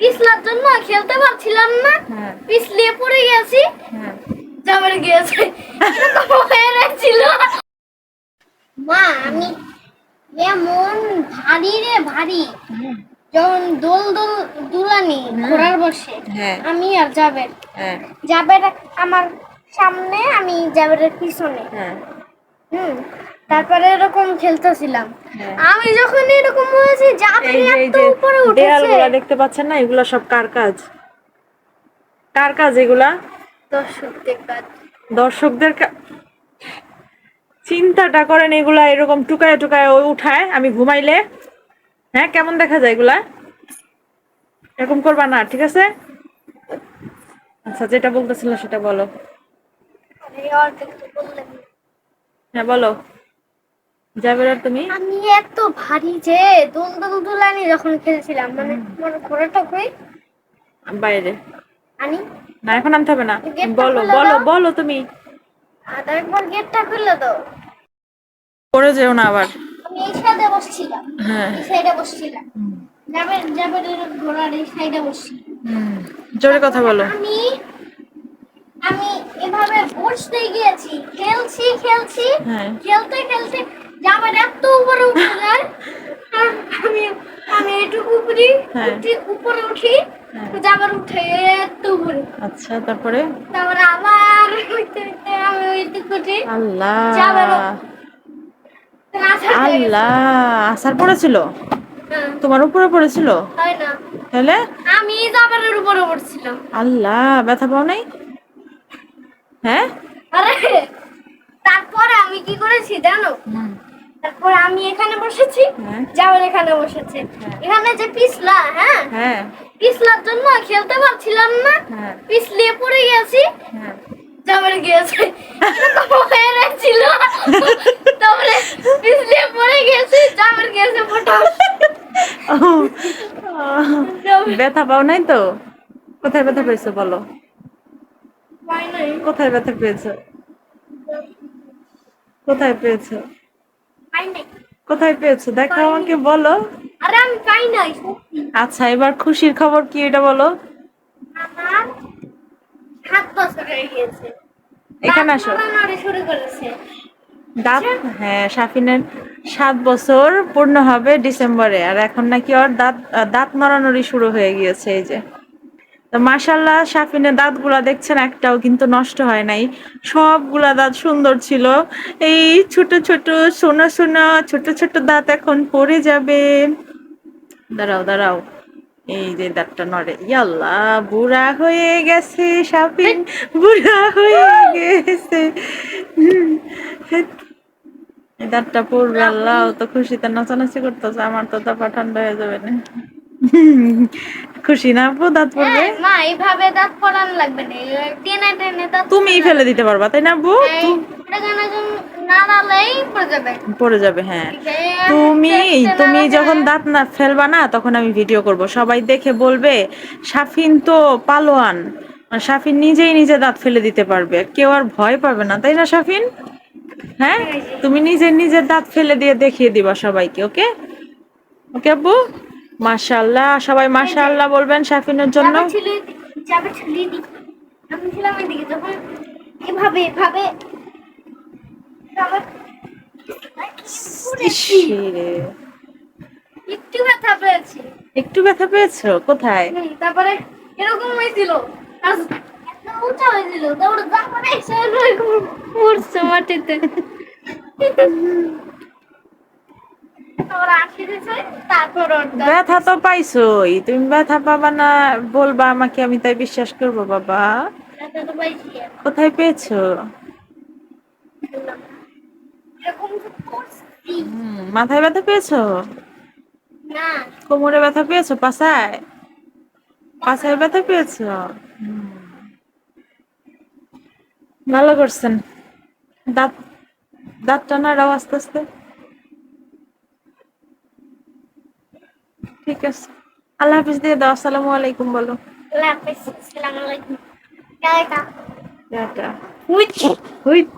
পিছলার জন্য খেলতে পারছিলাম না। হ্যাঁ। পিছলিয়ে পড়ে গেছি। হ্যাঁ। যাবার গিয়েছে। হয়ে গেছিল মা আমি এমন ভারী রে ভারী। যখন দোল দোল দুলানি ঘোড়ার বসে হ্যাঁ। আমি আর যাবের হ্যাঁ। যাবের আমার সামনে আমি যাবের পিছনে। হ্যাঁ। হুম তারপরে এরকম খেলতেছিলাম। হ্যাঁ। আমি যখন এরকম এই যে এই যে দেখতে পাচ্ছেন না? এগুলা সব কার কাজ? কার কাজ এগুলা? দর্শকদের চিন্তাটা করেন এগুলা এরকম টুকায় টুকায় উঠায় আমি ঘুমাইলে। হ্যাঁ কেমন দেখা যায় এগুলা? এরকম করবা না ঠিক আছে? আচ্ছা যেটা বলতেছিল সেটা বলো। হ্যাঁ বলো। তুমি। আমি এত ভারী যে দোল দোল দুলানি যখন খেলছিলাম মানে আমার ঘোড়াটা কই বাইরে। আনি। না এখন আনতে হবে না। বলো বলো বলো তুমি। গেটটা খুললে তো করে যেও না আবার। আমি এই সাইডে বসছিলাম। হ্যাঁ। এই সাইডে বসছিলাম। যাবে যাবে ঘোড়ার এই সাইডে বসছিলাম হুম, জোরে কথা বলো। আমি আমি এভাবে বসতে গিয়েছি। খেলছি খেলছি। হ্যাঁ। খেলতে খেলতে যাবার এত উপরে উঠে যায়। আমি আমি এটুকু উপরে হ্যাঁ। উঠি উপরে উঠি হ্যাঁ। যাবার উঠে এত উপরে। আচ্ছা তারপরে? তারপরে আবার উঠতে উঠতে আমি ওইটুকু উঠি। আল্লাহ। হয়ে। আল্লাহ আসার পড়েছিল? হ্যাঁ, তোমার উপরে পড়েছিল? তাহলে? আমি যাবারের উপরে উঠছিলাম আল্লাহ ব্যথা পাও নাই? হ্যাঁ? আরে তারপরে আমি কি করেছি জানো? তারপর আমি এখানে বসেছি হ্যাঁ। এখানে বসেছে। এখানে যে পিছলা হ্যাঁ? হ্যাঁ। পিছলার জন্য খেলতে পারছিলাম না। হ্যাঁ। পিছলিয়ে পড়ে গেছি। হ্যাঁ। যাবার গিয়েছে। হয়ে তারপরে পিছলিয়ে পড়ে গেছি যাবার গিয়েছে ফটো। ব্যথা পাও নাই তো? কোথায় ব্যথা পেয়েছ বলো? কোথায় ব্যথা পেয়েছ? কোথায় পেয়েছ? কোথায় পেয়েছ? দেখো আমাকে বলো। আরে আমি পাই নাই আচ্ছা এবার খুশির খবর কি এটা বলো? আমার সাত বছর হয়ে গিয়েছে। এখানে আসো। দাঁত নাড়ানাড়ি শুরু করেছে। দাঁত হ্যাঁ সাফিনের সাত বছর পূর্ণ হবে ডিসেম্বরে আর এখন নাকি ওর দাঁত দাঁত নড়ানড়ি শুরু হয়ে গিয়েছে এই যে। মাশাল্লাহ সাফিনের দাঁতগুলা দেখছেন, একটাও কিন্তু নষ্ট হয় নাই। সবগুলা দাঁত সুন্দর ছিল। এই ছোট ছোট, সোনা সোনা, ছোট ছোট দাঁত এখন পড়ে যাবে। দাঁড়াও দাঁড়াও। এই যে দাঁতটা নড়ে। ইয়াল্লা বুড়া হয়ে গেছে সাফিন বুড়া হয়ে গেছে। দাঁতটা পড়বে, আল্লাহ তো খুশিতে নাচানাচি করতেছে। আমার তো তাপা ঠান্ডা হয়ে যাবে না। খুশি না? আপু দাঁত পড়বে? হ্যাঁ, মা এইভাবে দাঁত পড়ানো লাগবে না। টেনে টেনে দাঁত তুমি ফেলে দিতে পারবা তাই না আপু? এটা কেন নাড়ালেই পড়ে যাবে। পড়ে যাবে হ্যাঁ। তুমি তুমি যখন দাঁত না ফেলবা না তখন আমি ভিডিও করব। সবাই দেখে বলবে সাফিন তো পালোয়ান। সাফিন নিজেই নিজে দাঁত ফেলে দিতে পারবে। কেউ আর ভয় পাবে না তাই না সাফিন হ্যাঁ? তুমি নিজে নিজের দাঁত ফেলে দিয়ে দেখিয়ে দিবা সবাইকে ওকে? ওকে আপু? মাশাআল্লাহ সবাই মাশাআল্লাহ বলবেন সাফিনের জন্য। আমি ছিলাম এদিকে যখন এভাবে এভাবে। একটু? ব্যথা পেয়েছি। একটু ব্যথা পেয়েছ? কোথায়? তারপরে এরকম হয়েছিল। উঁচা হয়েছিল। তারপরে তারপরে এসে এরকম পড়ছে মাটিতে তারপরে আসি দিছে তারপর ওর দাঁত- ব্যথা তো পাইছোই। তুমি ব্যথা পাবা না বলবা আমাকে আমি তাই বিশ্বাস করব বাবা। কোথায় পেয়েছ? মাথায় ব্যথা পেয়েছ? কোমরে ব্যথা পেয়েছ? পাছায়? পাছায় ব্যথা পেয়েছ? ভালো করছেন। দাঁত দাঁতটা নাড়াও আস্তে আস্তে। ঠিক আছে। আল্লাহ হাফিজ দিয়ে দাও আসসালামু আলাইকুম বলো। আল্লাহ হাফিজ আসসালামু আলাইকুম। টাটা। Which wheat.